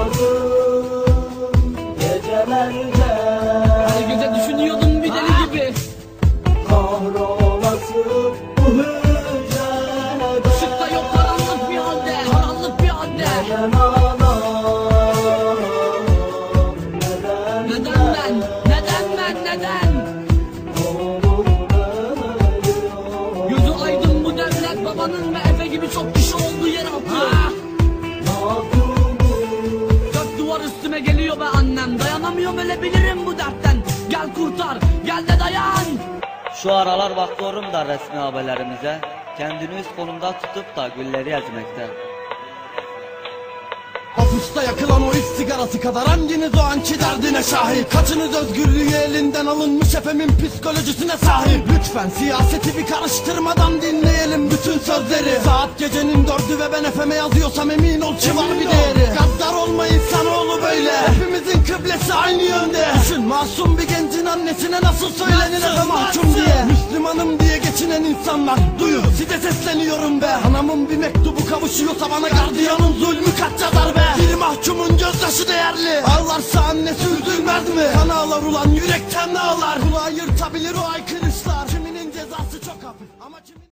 Ağlamadım gecelerde Her gece düşünüyordum bir deli gibi. Kahrol ben? Neden ben? Neden? Gözü aydın bu devlet babanın ve Efe gibi çok kişi olduğu yer altı Dört duvar üstüme geliyor be annem Dayanamıyorum ölebilirim bu dertten Gel kurtar gel de dayan Şu aralar bakıyorum da resmi haberlerimize. Kendini üst kolumda tutup da gülleri ezmekte. Hapusta yakılan o ilk sigarası kadar hanginiz o anki derdine şahit? Kaçınız özgürlüğü elinden alınmış efemin psikolojisine sahip? Lütfen siyaseti bir karıştırmadan dinleyelim bütün sözleri. Saat gecenin dördü ve ben efeme yazıyorsam emin ol ki var bir değeri. Gaddar olma insanoğlu böyle. Hepimizin kıblesi aynı yönde. Düşün masum bir gencin annesine nasıl söylenir efe mahkum diye. Müslümanım diye geçinen insanlar. Duyun size sesleniyorum be. Anamın bir mektubu kavuşuyorsa bana gardiyanın zulmü mi? Kan ağlar ulan yürekten ağlar. Kulağı yırtabilir o aykırışlar